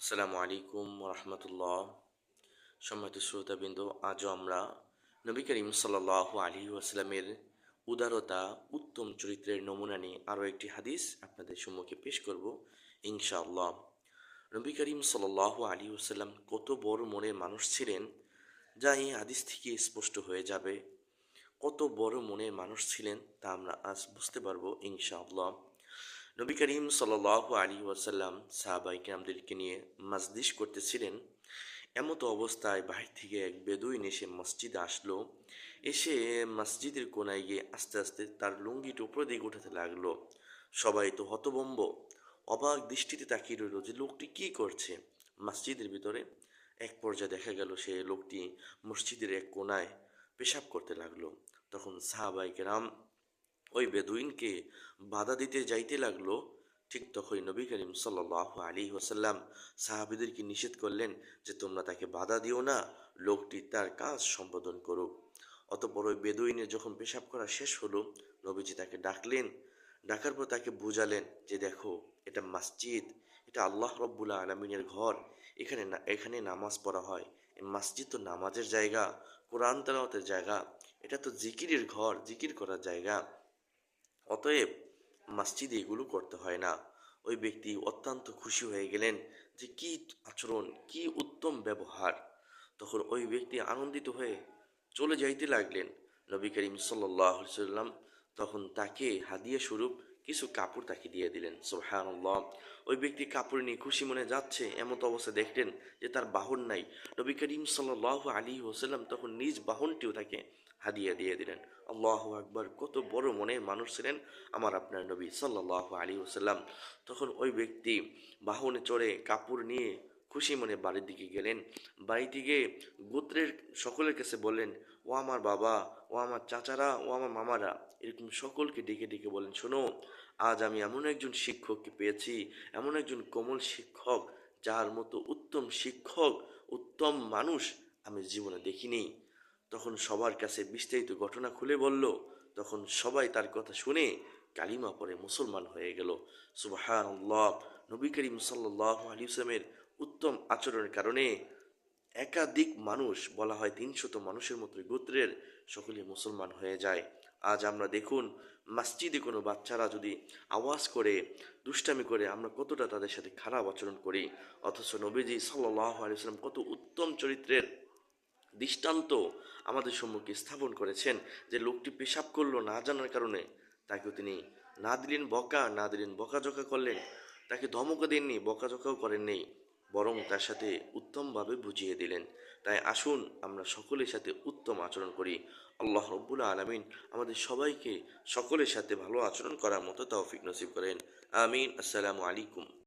আসসালামু আলাইকুম রহমতুল্লাহ সম্মানিত শ্রোতাবৃন্দ, আজও আমরা নবী করিম সাল্লাহ আলী আসলামের উদারতা, উত্তম চরিত্রের নমুনা নিয়ে আরও একটি হাদিস আপনাদের সম্মুখে পেশ করব, ইনশাআল্লাহ। নবী করিম সাল্লাহ আলী আসাল্লাম কত বড় মনের মানুষ ছিলেন, যা এই হাদিস থেকে স্পষ্ট হয়ে যাবে। কত বড় মনের মানুষ ছিলেন তা আমরা আজ বুঝতে পারব, ইনশাআল্লাহ। নবী করিম সাল আলী ওয়াসাল্লাম সাহাবাইকেরামদেরকে নিয়ে মাজদিস করতেছিলেন। এমতো অবস্থায় বাহির থেকে এক বেদুইন এসে মসজিদে আসলো। এসে মসজিদের কোনায় গিয়ে আস্তে আস্তে তার লুঙ্গিটা উপরে দিকে উঠাতে লাগল। সবাই তো হতবম্ব অবাক দৃষ্টিতে তাকিয়ে রইল যে লোকটি কি করছে? মসজিদের ভিতরে এক পর্যায়ে দেখা গেল সে লোকটি মসজিদের এক কোনায় পেশাব করতে লাগল। তখন সাহাবাইকেরাম ওই বেদুইনকে বাধা দিতে যাইতে লাগল, ঠিক তখনই নবী করিম সাল্লাহ আলী ওসাল্লাম সাহাবিদেরকে নিষেধ করলেন যে তোমরা তাকে বাধা দিও না, লোকটি তার কাজ সম্পাদন করুক। অতপর ওই বেদুইনের যখন পেশাব করা শেষ হলো, নবীজি তাকে ডাকলেন। ডাকার পর তাকে বুঝালেন যে দেখো, এটা মসজিদ, এটা আল্লাহ রব্বুল্লা আলমিনের ঘর, এখানে না, এখানে নামাজ পড়া হয়। মসজিদ তো নামাজের জায়গা, কোরআন তালাওয়াতের জায়গা, এটা তো জিকিরের ঘর, জিকির করার জায়গা। অতএব মসজিদে এগুলো করতে হয় না। ওই ব্যক্তি অত্যন্ত খুশি হয়ে গেলেন যে কি আচরণ, কি উত্তম ব্যবহার। তখন ওই ব্যক্তি আনন্দিত হয়ে চলে যাইতে লাগলেন। নবী করিম সাল্লাম তখন তাকে হাদিয়া স্বরূপ কিছু কাপড় তাকে দিয়ে দিলেন। সোহানুল্লাহ ওই ব্যক্তি কাপড় নিয়ে খুশি মনে যাচ্ছে এমত অবস্থা দেখলেন যে তার বাহন নাই। নবী করিম সাল আলী হোসাল্লাম তখন নিজ বাহনটিও তাকে হাদিয়া দিয়ে দিলেন। আল্লাহ আকবর, কত বড় মনে মানুষ ছিলেন আমার আপনার নবী সাল্লাহ আলী হোসাল্লাম তখন ওই ব্যক্তি বাহনে চড়ে কাপড় নিয়ে খুশি মনে বাড়ির দিকে গেলেন। বাড়ি থেকে গোত্রের সকলের কাছে বললেন, ও আমার বাবা, ও আমার চাচারা, ও আমার মামারা। এরকম সকলকে ডেকে ডেকে বলেন শোনো, আজ আমি এমন একজন শিক্ষককে পেয়েছি, এমন একজন কোমল শিক্ষক, যার মতো উত্তম শিক্ষক, উত্তম মানুষ আমি জীবনে দেখিনি। তখন সবার কাছে বিস্তারিত ঘটনা খুলে বলল। তখন সবাই তার কথা শুনে কালিমা পরে মুসলমান হয়ে গেল। সুবাহান নবী করিম সাল্লাহ আলী ইসলামের উত্তম আচরণের কারণে একাধিক মানুষ, বলা হয় তিনশত মানুষের মতো গোত্রের সকলে মুসলমান হয়ে যায়। আজ আমরা দেখুন, মসজিদে কোনো বাচ্চারা যদি আওয়াজ করে, দুষ্টামি করে, আমরা কতটা তাদের সাথে খারাপ আচরণ করি। অথচ নবীজি সাল্লাহ কত উত্তম চরিত্রের দৃষ্টান্ত আমাদের সম্মুখে স্থাপন করেছেন যে লোকটি পেশাব করল না জানার কারণে। তাকেও তিনি না দিলেন বকা না দিলেন বকাঝকা করলেন। তাকে ধমকা দেননি, বকাঝকাও করেননি। বরং তার সাথে উত্তমভাবে বুঝিয়ে দিলেন। তাই আসুন আমরা সকলের সাথে উত্তম আচরণ করি। আল্লাহ রব্বুল আলমিন আমাদের সবাইকে সকলের সাথে ভালো আচরণ করার মতো তৌফিক নসিব করেন। আমিন। আসসালামু আলাইকুম।